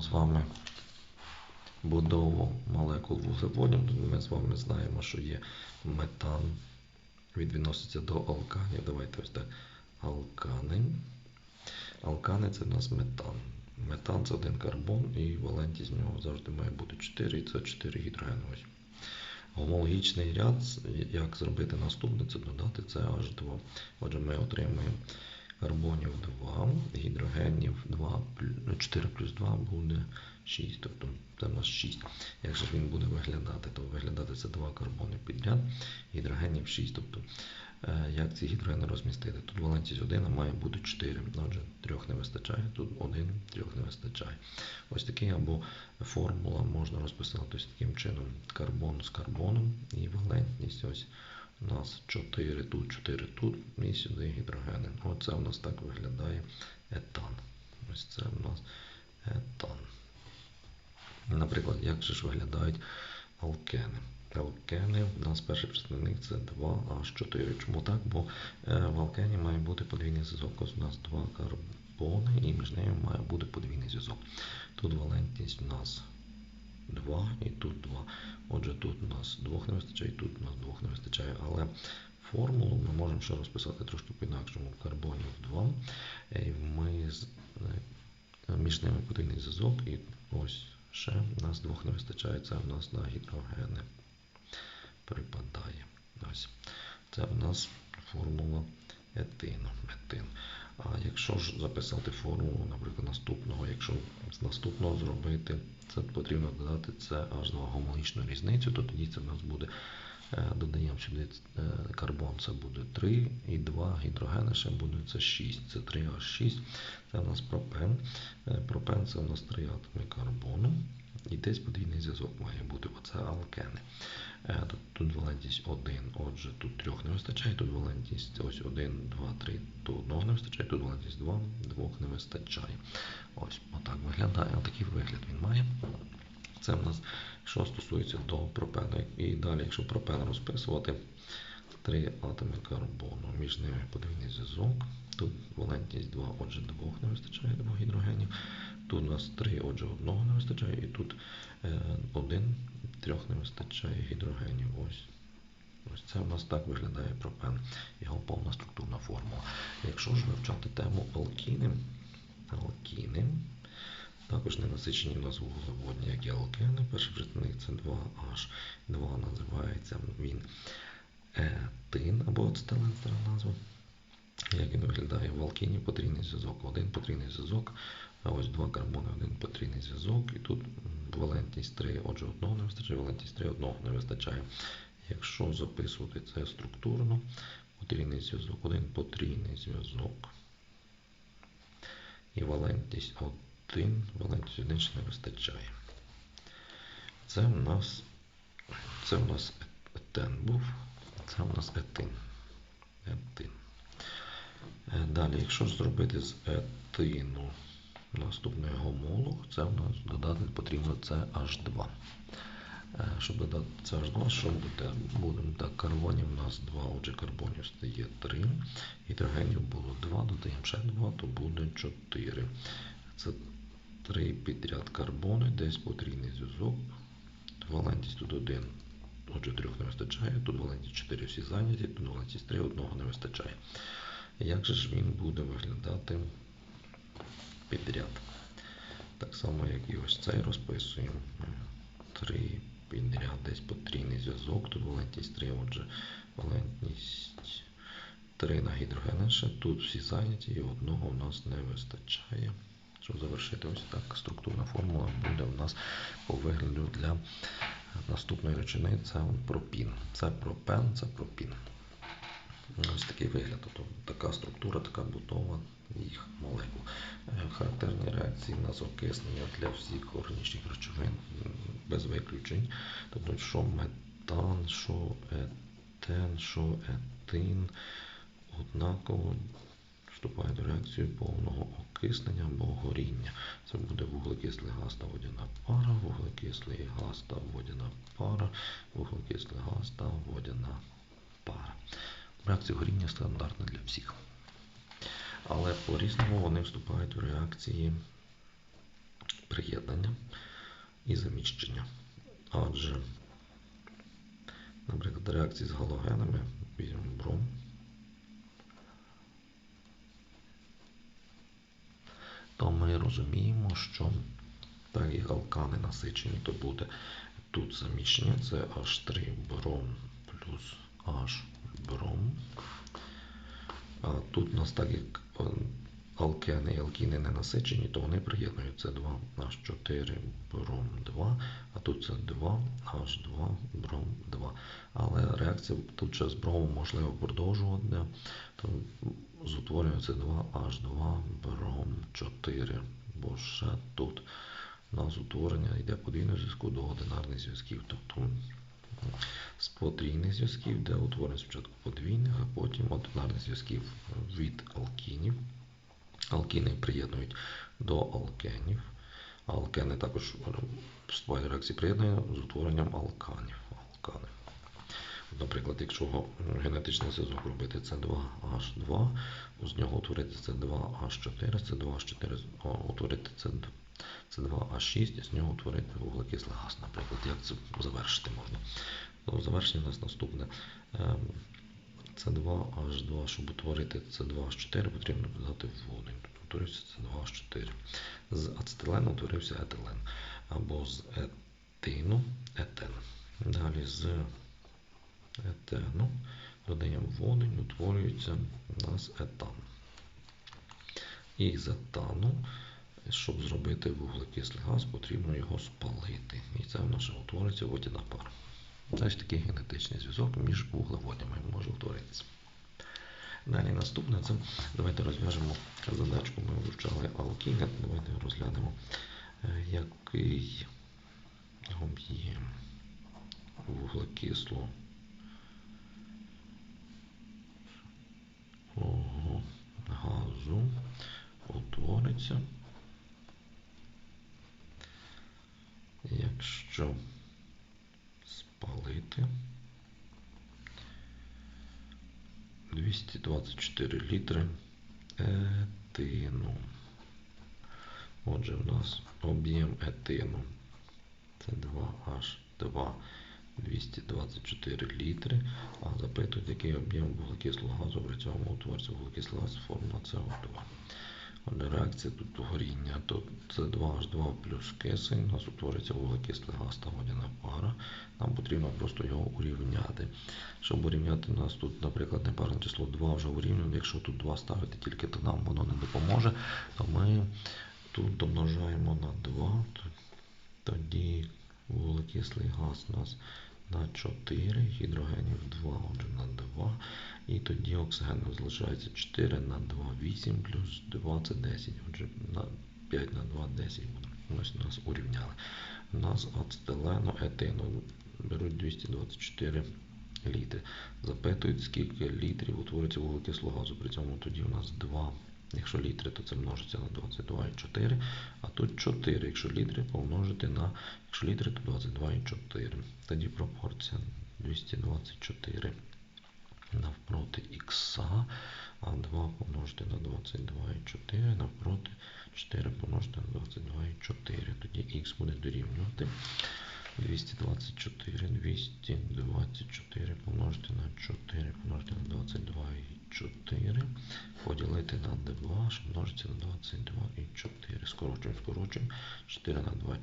З вами будову молекул вуглеводнів. Тут Ми з вами знаємо, що є метан. Він відноситься до алканів. Давайте ось так. Алкани. Алкани це в нас метан. Метан це один карбон, і валентність нього завжди має бути 4, і це 4 гідрогени. Ось. Гомологічний ряд, як зробити наступне, це додати це H2. Отже, ми отримаємо карбонів 2, гідрогенів 2, 4 плюс 2 буде 6, тобто це в нас 6. Якщо ж він буде виглядати, то виглядати це 2 карбони підряд, гідрогенів 6. Тобто, е, як ці гідрогени розмістити? Тут валентність 1 а має бути 4, отже, 3 не вистачає, тут 1, 3 не вистачає. Ось такий або формула можна розписати ось таким чином: карбон з карбоном і валентність ось. У нас 4 тут, 4 тут, і сюди гідрогени. Оце у нас так виглядає етан. Ось це у нас етан. Наприклад, як же ж виглядають алкени? Алкени, у нас перший представник це 2H4. Чому так? Бо е, в алкені має бути подвійний зв'язок. Ось у нас два карбони, і між ними має бути подвійний зв'язок. Тут валентність у нас 2 і тут 2. Отже, тут у нас двох не вистачає, тут у нас двох не вистачає. Але формулу ми можемо ще розписати трошки по-інакшому. Карбонів 2. І ми е, між ними подвійний зв'язок, і ось ще у нас двох не вистачає. Це у нас на гідрогени припадає. Ось. Це у нас формула етину. Етин. А якщо ж записати формулу, наприклад, наступного, якщо з наступного зробити, це потрібно додати це аж на гомологічну різницю, то тоді це в нас буде, е, додаємо сюди е, карбон, це буде 3 і 2 гідрогени ще буде це 6. Це 3 аж 6. Це у нас пропен. Е, пропен це у нас 3 атоми карбону. І десь подвійний зв'язок має бути, бо це алкени. Тут, тут валентність 1, отже, тут 3 не вистачає, тут валентність ось 1, 2, 3, то одного не вистачає, тут валентність 2, 2 не вистачає. Ось, отак виглядає, отакий вигляд він має. Це в нас, що стосується до пропену. І далі, якщо пропен розписувати, три атоми карбону, між ними подвійний зв'язок. Тут валентність 2, отже, 2 не вистачає двох гідрогенів. Тут у нас 3, отже, одного не вистачає, і тут е, 1, трьох не вистачає гідрогенів. Ось. Ось це у нас так виглядає пропен, його повна структурна формула. Якщо ж вивчати тему алкіни, алкіни, також ненасичені у нас вуглеводні, як і алкени. Перший представник це 2H2 називається він етин або ацетилен стара назва. В потрійний зв'язок. Один потрійний зв'язок, а ось два карбони, один потрійний зв'язок, і тут валентність 3, отже, одного не вистачає, валентність 3 одного не вистачає. Якщо записувати це структурно, потрійний зв'язок, один потрійний зв'язок. І валентність 1, валентність 1 ще не вистачає. Це в нас це в нас етен був, це в нас етин. етин. Далі, якщо зробити з етину наступний гомолог, це в нас додати потрібно CH2. Щоб додати CH2, що буде? Будемо так, карбонів у нас 2, отже, карбонів стає 3. Гідрогенів було 2, додаємо ще 2, то буде 4. Це 3 підряд карбони, десь потрійний зв'язок. Валентність тут 1, отже, 3 не вистачає, тут валентність 4 всі зайняті, тут валентність 3, одного не вистачає. Як же ж він буде виглядати підряд? Так само, як і ось цей розписуємо. Три підряд, десь потрійний зв'язок, тут валентність 3, отже, валентність 3 на гідрогени ще. Тут всі зайняті і одного у нас не вистачає. Щоб завершити ось так, структурна формула буде у нас по вигляду для наступної речини це пропін. Це пропен, це пропін. Ось такий вигляд. Тобто така структура, така будова їх молекул. Характерні реакції на окиснення для всіх органічних речовин без виключень. Тобто, що метан, що етен, що етин однаково вступають до реакції повного окиснення або горіння. Це буде вуглекислий газ та водяна пара, вуглекислий газ та водяна пара, вуглекислий газ та водяна пара. Реакція горіння стандартна для всіх. Але по-різному вони вступають у реакції приєднання і заміщення. Адже, наприклад, реакції з галогенами візьмемо бром. То ми розуміємо, що так як алкани насичені, то буде тут заміщення, це H3 бром плюс H бром. А тут у нас так як е, алкени і алкіни не насичені, то вони приєднуються 2 H4 бром 2, а тут це 2 H2 бром 2. Але реакція тут з бромом можливо продовжувати, то з утворенням це 2 H2 бром 4, бо ще тут у нас утворення йде подвійного зв'язку до одинарних зв'язків. Тобто з потрійних зв'язків, де утворення спочатку подвійних, а потім одинарних зв'язків від алкінів. Алкіни приєднують до алкенів. Алкени також вступають в реакції приєднання з утворенням алканів. Алкани. Наприклад, якщо генетичний зв'язок робити С2H2, з нього утворити С2H4, С2H4 утворити С2H6, і з нього утворити вуглекислий газ, наприклад, як це завершити можна. То завершення у нас наступне. С2H2, щоб утворити С2H4, потрібно додати водень. Тобто утворився С2H4. З ацетилену утворився етилен. Або з етину етен. Далі з етену додаємо водень, утворюється у нас етан. І з етану, щоб зробити вуглекислий газ, потрібно його спалити. І це в нас ще утвориться водяна пара. Ось такий генетичний зв'язок між вуглеводнями може утворитися. Далі наступне це давайте розв'яжемо задачку. Ми вивчали алкіни. Давайте розглянемо, який об'єм вуглекислого газу утвориться, якщо спалити 224 літри етину. Отже, в нас об'єм етину це 2H2 224 літри, а запитують, який об'єм вуглекислого газу при цьому утвориться вуглекислий газ формула СО2. Реакція тут горіння, то це 2H2 плюс кисень, у нас утвориться вуглекислий газ та водяна пара. Нам потрібно просто його урівняти. Щоб урівняти, у нас тут, наприклад, непарне число 2 вже урівнюємо. Якщо тут 2 ставити тільки, то нам воно не допоможе, то ми тут домножаємо на 2, тоді вуглекислий газ у нас на 4, гідрогенів 2, отже на 2. І тоді оксигенів залишається 4 на 2, 8 плюс 2 це 10. Отже, на 5 на 2, 10 буде. Ось нас урівняли. У нас ацетилену, етину беруть 224 літри. Запитують, скільки літрів утворюється вуглекислого газу. При цьому тоді у нас 2. Якщо літри, то це множиться на 22,4. А тут 4. Якщо літри помножити на якщо літри, то 22,4. Тоді пропорція 224 навпроти х, а 2 помножити на 22,4 навпроти 4 помножити на 22,4. Тоді х буде дорівнювати 224, 224 помножити на 4 помножити на 22,4 поділити на 2, що множиться на 22 і 4. Скорочуємо, скорочуємо. 4 на 2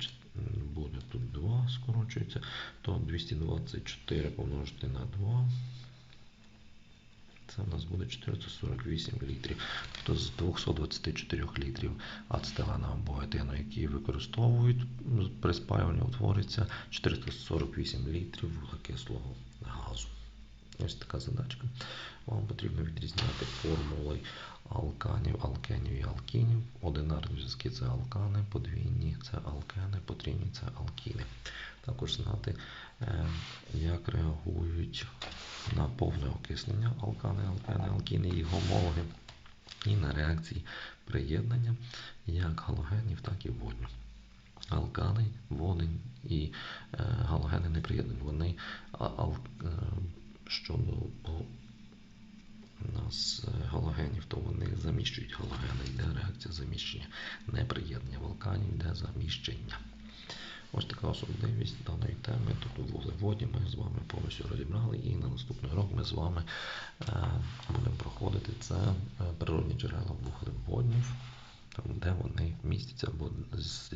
буде тут 2, скорочується. То 224 помножити на 2. Це у нас буде 448 літрів. Тобто з 224 літрів ацетилена або етину, які використовують при спалюванні, утвориться 448 літрів вуглекислого газу. Ось така задачка. Вам потрібно відрізняти формули алканів, алкенів і алкінів. Одинарні зв'язки це алкани, подвійні це алкени, потрійні це алкіни. Також знати, як реагують на повне окиснення алкани, алкени, алкіни і гомологи, і на реакції приєднання як галогенів, так і водню. Алкани, водень і е, галогени не приєднані. Вони ал, е, щодо у нас е, галогенів, то вони заміщують галогени, йде реакція заміщення. Не приєднання вулканів, йде заміщення. Ось така особливість даної теми. Тобто вуглеводні ми з вами повністю розібрали, і на наступний урок ми з вами е, будемо проходити це е, природні джерела вуглеводнів, де вони містяться або з